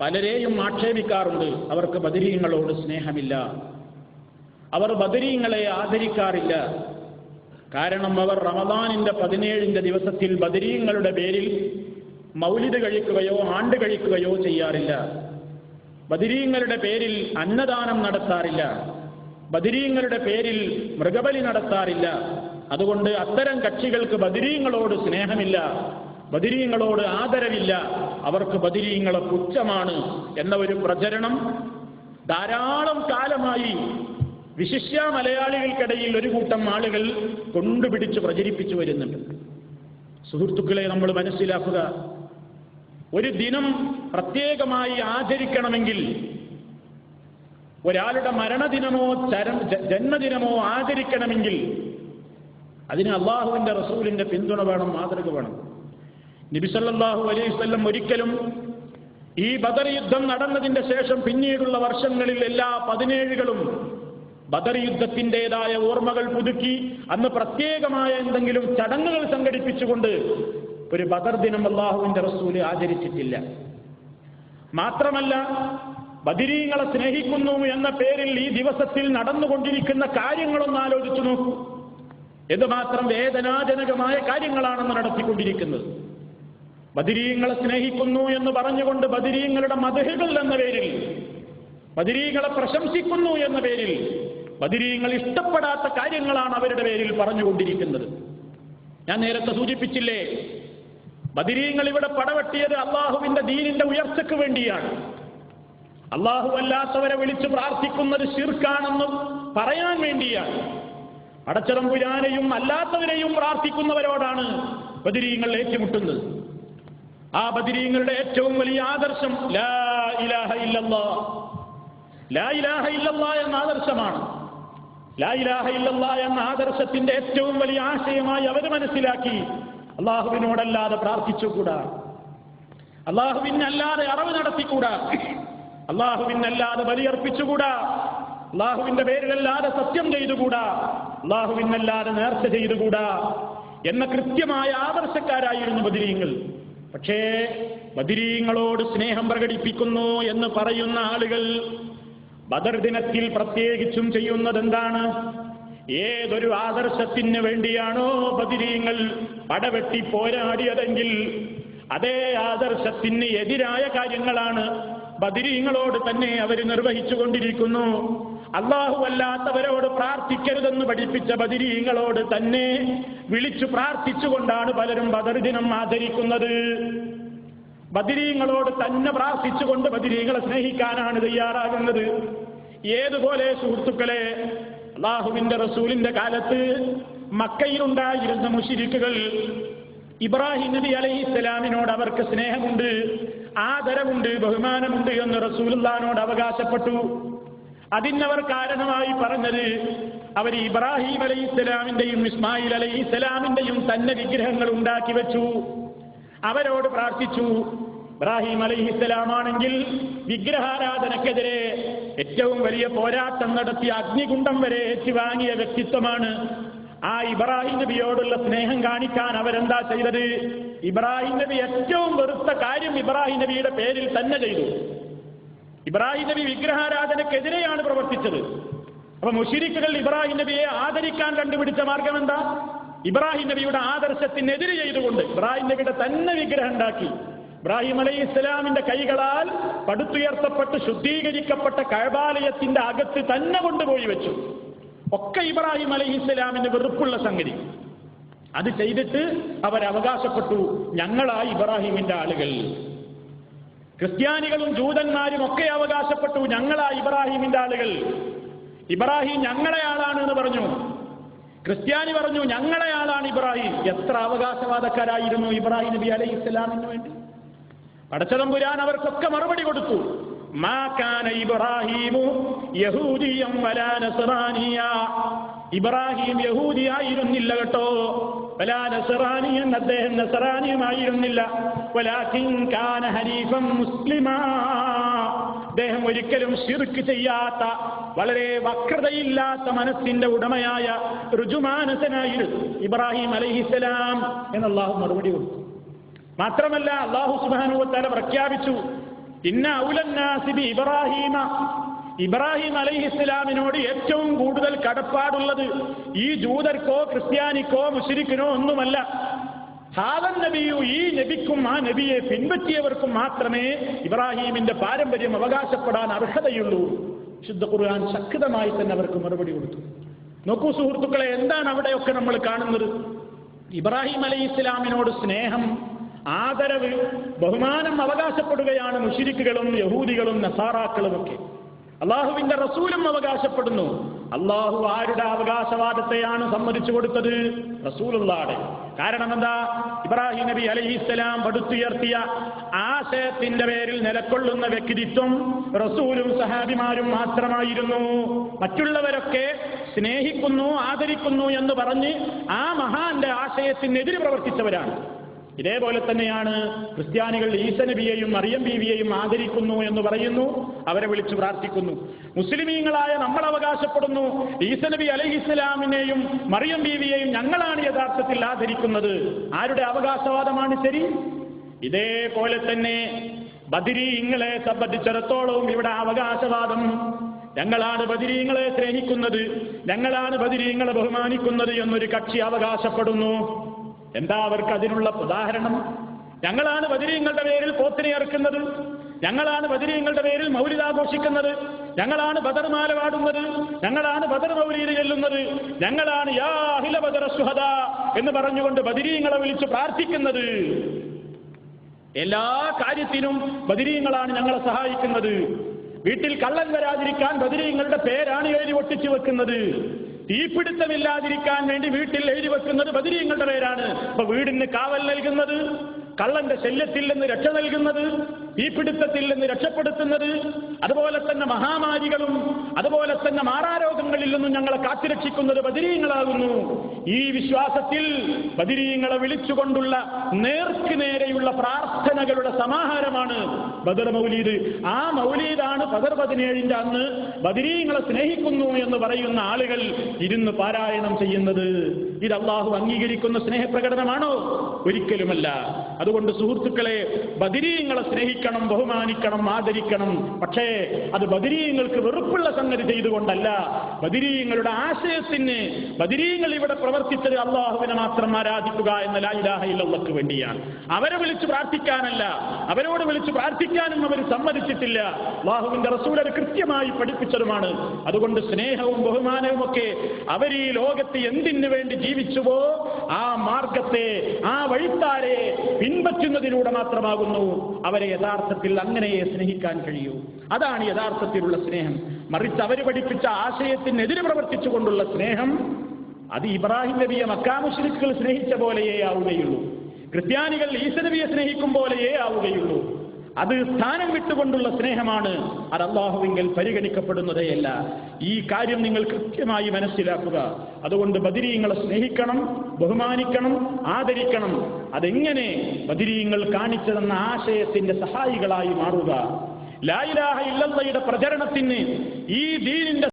പലരെയും ആക്ഷേപിക്കാറുണ്ട്. അവർക്ക് ബദരീങ്ങളോട് സ്നേഹമില്ല. അവർ ബദരീങ്ങളെ ആദരിക്കാറില്ല. കാരണം അവർ റമദാനിന്റെ പതിനേഴിന്റെ ദിവസത്തിൽ ബദരീങ്ങളുടെ പേരിൽ മൗലിദ് കഴിക്കുകയോ ആണ്ട് കഴിക്കുകയോ ചെയ്യാറില്ല. ബദരീങ്ങളുടെ പേരിൽ അന്നദാനം നടത്താറില്ല. ബദരീങ്ങളുടെ പേരിൽ മൃഗബലി നടത്താറില്ല. അതുകൊണ്ട് അത്തരം കക്ഷികൾക്ക് ബദരീങ്ങളോട് സ്നേഹമില്ല. ബദരീങ്ങളോട് ആദരവില്ല. അവർക്ക് ബദിരീങ്ങളെ പുച്ഛമാണ് എന്ന ഒരു പ്രചരണം ധാരാളം കാലമായി വിശിഷ്യ മലയാളികൾക്കിടയിൽ ഒരു കൂട്ടം ആളുകൾ കൊണ്ടുപിടിച്ച് പ്രചരിപ്പിച്ചു വരുന്നുണ്ട്. സുഹൃത്തുക്കളെ നമ്മൾ മനസ്സിലാക്കുക ഒരു ദിനം പ്രത്യേകമായി ആചരിക്കണമെങ്കിൽ ഒരാളുടെ മരണദിനമോ ചരം ജന്മദിനമോ ആചരിക്കണമെങ്കിൽ അതിന് അള്ളാഹുവിന്റെ റസൂലിന്റെ പിന്തുണ വേണം മാതൃക വേണം. നബിസല്ലാഹു അലൈഹി വസല്ലം ഒരിക്കലും ഈ ബദർ യുദ്ധം നടന്നതിന്റെ ശേഷം പിന്നീടുള്ള വർഷങ്ങളിൽ എല്ലാ പതിനേഴുകളും ബദർ യുദ്ധത്തിന്റെതായ ഓർമ്മകൾ പുതുക്കി അന്ന് പ്രത്യേകമായ എന്തെങ്കിലും ചടങ്ങുകൾ സംഘടിപ്പിച്ചുകൊണ്ട് ഒരു ബദർ ദിനം അള്ളാഹുവിന്റെ റസൂൽ ആചരിച്ചിട്ടില്ല. മാത്രമല്ല ബദിരീങ്ങളെ സ്നേഹിക്കുന്നു എന്ന പേരിൽ ഈ ദിവസത്തിൽ നടന്നുകൊണ്ടിരിക്കുന്ന കാര്യങ്ങളൊന്ന് ആലോചിച്ചു നോക്കൂ. എന്തുമാത്രം വേദനാജനകമായ കാര്യങ്ങളാണെന്ന് നടത്തിക്കൊണ്ടിരിക്കുന്നത്. ബദിരീങ്ങളെ സ്നേഹിക്കുന്നു എന്ന് പറഞ്ഞുകൊണ്ട് ബദിരീങ്ങളുടെ മതഹുകൾ എന്ന പേരിൽ ബദിരീങ്ങളെ പ്രശംസിക്കുന്നു എന്ന പേരിൽ ബദിരീങ്ങൾ ഇഷ്ടപ്പെടാത്ത കാര്യങ്ങളാണ് അവരുടെ പേരിൽ പറഞ്ഞുകൊണ്ടിരിക്കുന്നത്. ഞാൻ നേരത്തെ സൂചിപ്പിച്ചില്ലേ ബദിരീങ്ങൾ ഇവിടെ പടവെട്ടിയത് അള്ളാഹുവിന്റെ ദീനിന്റെ ഉയർച്ചയ്ക്ക് വേണ്ടിയാണ്. അള്ളാഹു അല്ലാത്തവരെ വിളിച്ച് പ്രാർത്ഥിക്കുന്നത് ശിർക്കാണെന്നും പറയാൻ വേണ്ടിയാണ്. അടച്ചറമ്പുരാനെയും അല്ലാത്തവരെയും പ്രാർത്ഥിക്കുന്നവരോടാണ് ബദിരീങ്ങൾ ഏറ്റുമുട്ടുന്നത്. ആ ബദിരീങ്ങളുടെ ഏറ്റവും വലിയ ആദർശം ലാ ഇലാഹ ഇല്ലല്ലാ. ലാ ഇലാഹ ഇല്ലല്ലാ എന്ന ആദർശമാണ്. ലാ ഇലാഹ ഇല്ലല്ലാ എന്ന ആദർശത്തിന്റെ ഏറ്റവും വലിയ ആശയമായി അവർ മനസ്സിലാക്കി. അള്ളാഹുവിനോടല്ലാതെ പ്രാർത്ഥിച്ചുകൂടാ. അള്ളാഹുവിനല്ലാതെ അറവ് നടത്തിക്കൂടാ. അള്ളാഹുവിനല്ലാതെ ബലിയർപ്പിച്ചുകൂടാ. അള്ളാഹുവിന്റെ പേരിലല്ലാതെ സത്യം ചെയ്തുകൂടാ. അള്ളാഹുവിനല്ലാതെ നേർച്ച ചെയ്തുകൂടാ. എന്ന കൃത്യമായ ആദർശക്കാരായിരുന്നു ബദിരീങ്ങൾ. പക്ഷേ ബദിരീങ്ങളോട് സ്നേഹം പ്രകടിപ്പിക്കുന്നു എന്ന് പറയുന്ന ആളുകൾ ബദർ ദിനത്തിൽ പ്രത്യേകിച്ചും ചെയ്യുന്നത് എന്താണ് ഏതൊരു ആദർശത്തിന് വേണ്ടിയാണോ ബദിരീങ്ങൾ പടവെട്ടി പോരാടിയതെങ്കിൽ അതേ ആദർശത്തിന് എതിരായ കാര്യങ്ങളാണ് ബദിരീങ്ങളോട് തന്നെ അവർ നിർവഹിച്ചു കൊണ്ടിരിക്കുന്നു അള്ളാഹുവല്ലാത്തവരോട് പ്രാർത്ഥിക്കരുതെന്ന് പഠിപ്പിച്ച ബദിരീങ്ങളോട് തന്നെ വിളിച്ചു പ്രാർത്ഥിച്ചുകൊണ്ടാണ് പലരും ബദർ ദിനം ആചരിക്കുന്നത്. ബദിരീങ്ങളോട് തന്നെ പ്രാർത്ഥിച്ചുകൊണ്ട് ബദിരീങ്ങളെ സ്നേഹിക്കാനാണ് തയ്യാറാകുന്നത്. ഏതുപോലെ സുഹൃത്തുക്കളെ അള്ളാഹുവിന്റെ റസൂലിന്റെ കാലത്ത് മക്കയിലുണ്ടായിരുന്ന മുഷിരിക്കുകൾ ഇബ്രാഹിം നബി അലൈഹി ഇസ്ലാമിനോട് അവർക്ക് സ്നേഹമുണ്ട് ആദരവുണ്ട് ബഹുമാനമുണ്ട് എന്ന് റസൂലുള്ളാനോട് അവകാശപ്പെട്ടു. അതിനവർ കാരണമായി പറഞ്ഞത് അവർ ഇബ്രാഹിം അലൈഹി ഇസ്ലാമിന്റെയും ഇസ്മായിൽ അലൈഹി ഇസ്ലാമിന്റെയും തന്നെ വിഗ്രഹങ്ങൾ ഉണ്ടാക്കി വെച്ചു. അവരോട് പ്രാർത്ഥിച്ചു ഇബ്രാഹിം അലൈഹി ഇസ്ലാമാണെങ്കിൽ വിഗ്രഹാരാധനക്കെതിരെ ഏറ്റവും വലിയ പോരാട്ടം നടത്തിയ അഗ്നികുണ്ടം വരെ ഏറ്റുവാങ്ങിയ വ്യക്തിത്വമാണ്. ആ ഇബ്രാഹിം നബിയോടുള്ള സ്നേഹം കാണിക്കാൻ അവരെന്താ ചെയ്തത്? ഇബ്രാഹിം നബി ഏറ്റവും വെറുത്ത കാര്യം ഇബ്രാഹിം നബിയുടെ പേരിൽ തന്നെ ചെയ്തു. ഇബ്രാഹിം നബി വിഗ്രഹാരാധനക്കെതിരെയാണ് പ്രവർത്തിച്ചത്. അപ്പൊ മുഷിരിക്കുകൾ ഇബ്രാഹിം നബിയെ ആദരിക്കാൻ കണ്ടുപിടിച്ച മാർഗം എന്താ? ഇബ്രാഹിം നബിയുടെ ആദർശത്തിനെതിരെ ചെയ്തുകൊണ്ട് ഇബ്രാഹിം നബിയുടെ തന്നെ വിഗ്രഹം ഉണ്ടാക്കി. ഇബ്രാഹിം അലൈഹി ഇസ്ലാമിന്റെ കൈകളാൽ പടുത്തുയർത്തപ്പെട്ട് ശുദ്ധീകരിക്കപ്പെട്ട കഴബാലയത്തിന്റെ അകത്ത് തന്നെ കൊണ്ടുപോയി വെച്ചു. ഒക്കെ ഇബ്രാഹിം അലൈഹി ഇസ്ലാമിന് വെറുപ്പുള്ള സംഗതി. അത് ചെയ്തിട്ട് അവർ അവകാശപ്പെട്ടു ഞങ്ങളാ ഇബ്രാഹിമിന്റെ ആളുകൾ. ക്രിസ്ത്യാനികളും ജൂതന്മാരും ഒക്കെ അവകാശപ്പെട്ടു ഞങ്ങളാ ഇബ്രാഹിമിന്റെ ആളുകൾ. ഇബ്രാഹിം ഞങ്ങളെ ആളാണ് എന്ന് പറഞ്ഞു. ക്രിസ്ത്യാനി പറഞ്ഞു ഞങ്ങളെ ആളാണ് ഇബ്രാഹിം. എത്ര അവകാശവാദക്കാരായിരുന്നു ഇബ്രാഹിം നബി അലൈഹി ഇസ്ലാമിന് വേണ്ടി. പടച്ചതമ്പുരാൻ അവർക്കൊക്കെ മറുപടി കൊടുത്തു. ഇബ്രാഹിം യഹൂദി ആയിരുന്നില്ല കേട്ടോ. അദ്ദേഹം നസറാനിയുമായിരുന്നില്ല മുസ്ലിമാ. അദ്ദേഹം ഒരിക്കലും ശിർക്ക് ചെയ്യാത്ത വളരെ വക്രതയില്ലാത്ത മനസ്സിന്റെ ഉടമയായ ഋജുമാനസനായിരുന്നു ഇബ്രാഹിം അലൈഹിസ്സലാം എന്ന് അള്ളാഹു മറുപടി കൊടുത്തു. മാത്രമല്ല അള്ളാഹു സുബാനുവത്താല പ്രഖ്യാപിച്ചു ഇന്ന ഔലന്നാസിബി ഇബ്രാഹീമ. ഇബ്രാഹിം അലൈഹിസ്ലാമിനോട് ഏറ്റവും കൂടുതൽ കടപ്പാടുള്ളത് ഈ ജൂതർക്കോ ക്രിസ്ത്യാനിക്കോ മുസ്ലിക്കിനോ ഒന്നുമല്ല. ഹാദൻ നബിയു ഈ നബിക്കും ആ നബിയെ പിൻപറ്റിയവർക്കും മാത്രമേ ഇബ്രാഹീമിന്റെ പാരമ്പര്യം അവകാശപ്പെടാൻ അർഹതയുള്ളൂ. ശുദ്ധ ഖുർആൻ ശക്തമായി തന്നെ അവർക്ക് മറുപടി കൊടുത്തു. നോക്കൂ സുഹൃത്തുക്കളെ എന്താണ് അവിടെയൊക്കെ നമ്മൾ കാണുന്നത്? ഇബ്രാഹിം അലൈഹി ഇസ്ലാമിനോട് സ്നേഹം ആദരവ് ബഹുമാനം അവകാശപ്പെടുകയാണ് മുഷിരിക്കുകളും യഹൂദികളും നസാറാക്കളും ഒക്കെ അള്ളാഹുവിന്റെ റസൂലും അവകാശപ്പെടുന്നു. അള്ളാഹു ആരുടെ അവകാശവാദത്തെയാണ് സമ്മതിച്ചു കൊടുത്തത്? റസൂലുള്ളാടെ കാരണം എന്താ? ഇബ്രാഹിം നബി അലഹിസ്സലാം പടുത്തുയർത്തിയ ആശയത്തിന്റെ പേരിൽ നിലക്കൊള്ളുന്ന വ്യക്തിത്വം റസൂലും സഹാബിമാരും മാത്രമായിരുന്നു. മറ്റുള്ളവരൊക്കെ സ്നേഹിക്കുന്നു ആദരിക്കുന്നു എന്ന് പറഞ്ഞ് ആ മഹാന്റെ ആശയത്തിനെതിരെ പ്രവർത്തിച്ചവരാണ്. ഇതേപോലെ തന്നെയാണ് ക്രിസ്ത്യാനികൾ ഈസ നബിയെയും മറിയം ബീവിയെയും ആദരിക്കുന്നു എന്ന് പറയുന്നു അവരെ വിളിച്ചു പ്രാർത്ഥിക്കുന്നു. മുസ്ലിമീങ്ങളായ നമ്മൾ അവകാശപ്പെടുന്നു ഈസ നബി ഇസ്ലാമിനെയും മറിയം ബീവിയെയും ഞങ്ങളാണ് യഥാർത്ഥത്തിൽ ആദരിക്കുന്നത്. ആരുടെ അവകാശവാദമാണ് ശരി? ഇതേപോലെ തന്നെ ബദിരീങ്ങളെ സംബന്ധിച്ചിടത്തോളവും ഇവിടെ അവകാശവാദം. ഞങ്ങളാണ് ബദിരീങ്ങളെ സ്നേഹിക്കുന്നത് ഞങ്ങളാണ് ബദിരീങ്ങളെ ബഹുമാനിക്കുന്നത് എന്നൊരു കക്ഷി അവകാശപ്പെടുന്നു. എന്താ അവർക്ക് അതിനുള്ള ഉദാഹരണം. ഞങ്ങളാണ് ബദിരീങ്ങളുടെ പേരിൽ പോത്തിനെ ഇറക്കുന്നത് ഞങ്ങളാണ് ബദിരീങ്ങളുടെ പേരിൽ മൗലിദ് ആഘോഷിക്കുന്നത്. ഞങ്ങളാണ് ബദർമാല പാടുന്നത്. ഞങ്ങളാണ് ബദർ മൗലിയിൽ ചെല്ലുന്നത്. ഞങ്ങളാണ് യാ അഹില സുഹദ എന്ന് പറഞ്ഞുകൊണ്ട് ബദിരീങ്ങളെ വിളിച്ച് പ്രാർത്ഥിക്കുന്നത്. എല്ലാ കാര്യത്തിനും ബദിരീങ്ങളാണ് ഞങ്ങളെ സഹായിക്കുന്നത്. വീട്ടിൽ കള്ളൻ വരാതിരിക്കാൻ ബദിരീങ്ങളുടെ പേരാണ് എഴുതി ഒട്ടിച്ചു വെക്കുന്നത്. തീപിടുത്തമില്ലാതിരിക്കാൻ വേണ്ടി വീട്ടിൽ എഴുതി വെക്കുന്നത് ബദിരീങ്ങളുടെ പേരാണ്. അപ്പൊ വീടിന് കാവൽ നൽകുന്നത് കള്ളന്റെ ശല്യത്തിൽ നിന്ന് രക്ഷ നൽകുന്നത് തീപിടുത്തത്തിൽ നിന്ന് രക്ഷപ്പെടുത്തുന്നത് അതുപോലെ തന്നെ മഹാമാരികളും അതുപോലെ തന്നെ മാറാരോഗങ്ങളിൽ നിന്നും ഞങ്ങളെ കാത്തിരക്ഷിക്കുന്നത് ബദിരീങ്ങളാകുന്നു. ഈ വിശ്വാസത്തിൽ ബദിരീങ്ങളെ വിളിച്ചുകൊണ്ടുള്ള നേർക്ക് നേരെയുള്ള പ്രാർത്ഥനകളുടെ സമാഹാരമാണ് ബദർ മൗലീദ്. ആ മൗലീദാണ് ബദർ പതിനേഴിന്റെ അന്ന് ബദിരീങ്ങളെ സ്നേഹിക്കുന്നു എന്ന് പറയുന്ന ആളുകൾ ഇരുന്ന് പാരായണം ചെയ്യുന്നത്. ഇത് അള്ളാഹു അംഗീകരിക്കുന്ന സ്നേഹപ്രകടനമാണോ? ഒരിക്കലുമല്ല. അതുകൊണ്ട് സുഹൃത്തുക്കളെ ബദിരീങ്ങളെ സ്നേഹിക്കണം ബഹുമാനിക്കണം ആദരിക്കണം. പക്ഷേ അത് ബദിരീയങ്ങൾക്ക് വെറുപ്പുള്ള സംഗതി ചെയ്തുകൊണ്ടല്ല. ബദിരീയങ്ങളുടെ ആശയത്തിന് ബദിരീയങ്ങൾ ഇവിടെ പ്രവർത്തിച്ചത് അള്ളാഹുവിനെ മാത്രം ആരാധിക്കുക എന്ന ലായിലാഹയിലുള്ളക്ക് വേണ്ടിയാണ്. അവരെ വിളിച്ച് പ്രാർത്ഥിക്കാനല്ല. അവരോട് വിളിച്ച് പ്രാർത്ഥിക്കാനും അവർ സമ്മതിച്ചിട്ടില്ല. അള്ളാഹുവിന്റെ റസൂൽ കൃത്യമായി പഠിപ്പിച്ചതുമാണ്. അതുകൊണ്ട് സ്നേഹവും ബഹുമാനവും ഒക്കെ അവർ ഈ ലോകത്ത് എന്തിനു വേണ്ടി ജീവിച്ചുവോ ആ മാർഗത്തെ ആ വഴിത്താരെ പിൻപറ്റുന്നതിലൂടെ മാത്രമാകുന്നു. അവരെ യഥാർത്ഥത്തിൽ അങ്ങനെയെ സ്നേഹിക്കാൻ കഴിയൂ. അതാണ് യഥാർത്ഥത്തിലുള്ള സ്നേഹം. മറിച്ച് അവർ പഠിപ്പിച്ച ആശയത്തിനെതിരെ പ്രവർത്തിച്ചുകൊണ്ടുള്ള സ്നേഹം അത് ഇബ്രാഹിം നബിയെ മക്കാമുശ്രിക്കുകൾ സ്നേഹിച്ച പോലെയേ ആവുകയുള്ളൂ. ക്രിസ്ത്യാനികൾ ഈശ നബിയെ സ്നേഹിക്കും പോലെയേ ആവുകയുള്ളൂ. അത് സ്ഥാനം വിട്ടുകൊണ്ടുള്ള സ്നേഹമാണ് അത് അള്ളാഹുവിങ്കിൽ പരിഗണിക്കപ്പെടുന്നതേയല്ല. ഈ കാര്യം നിങ്ങൾ കൃത്യമായി മനസ്സിലാക്കുക. അതുകൊണ്ട് ബദിരീങ്ങളെ സ്നേഹിക്കണം ബഹുമാനിക്കണം ആദരിക്കണം. അതെങ്ങനെ ബദിരീങ്ങൾ കാണിച്ചതെന്ന ആശയത്തിന്റെ സഹായികളായി മാറുക. ലായിലാഹ ഇല്ലയുടെ പ്രചരണത്തിന് ഈ ദീനിന്റെ